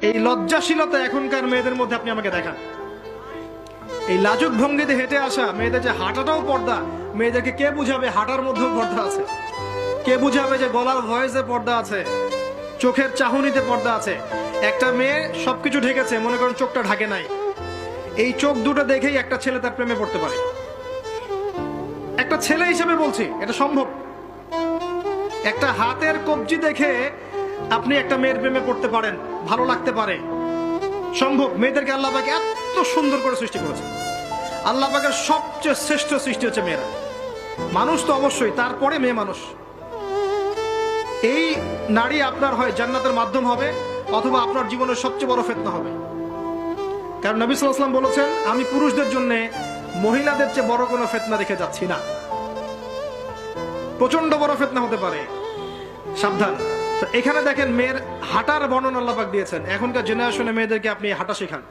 এই লজ্জাশীলতা এখনকার মেয়েদের মধ্যে আপনি আমাকে দেখান। এই লাজুক ভঙ্গিতে হেঁটে আসা মেয়েদের যে হাঁটাটাও পর্দা, মেয়েদেরকে কে বুঝাবে হাঁটার মধ্যেও পর্দা আছে? কে বুঝাবে যে গলার ভয়েসে পর্দা আছে? চোখের চাহনিতে পর্দা আছে? একটা মেয়ে সবকিছু ঢেকেছে, মনে করেন চোখটা ঢাকে নাই। এই চোখ দুটো দেখেই একটা ছেলে তার প্রেমে পড়তে পারে। একটা ছেলে হিসেবে বলছি, এটা সম্ভব। একটা হাতের কবজি দেখে আপনি একটা মেয়ের প্রেমে পড়তে পারেন, ভালো লাগতে পারে। সম্ভব, মেয়েদেরকে আল্লাহ পাকে এত সুন্দর করে সৃষ্টি করেছে। আল্লাহ পাকের সবচেয়ে শ্রেষ্ঠ সৃষ্টি হচ্ছে মেয়েরা। মানুষ তো অবশ্যই, তারপরে মেয়ে মানুষ। এই নারী আপনার হয় জান্নাতের মাধ্যম হবে, অথবা আপনার জীবনের সবচেয়ে বড় ফেতনা হবে। কারণ নবী সাল্লাম বলেছেন, আমি পুরুষদের জন্য মহিলাদের চেয়ে বড় কোনো ফেতনা রেখে যাচ্ছি না। প্রচণ্ড বড় ফেতনা হতে পারে। সাবধান। তো এখানে দেখেন মেয়ের হাঁটার বর্ণনা আল্লাপাক দিয়েছেন। এখনকার জেনারেশনে মেয়েদেরকে আপনি হাঁটা শেখান।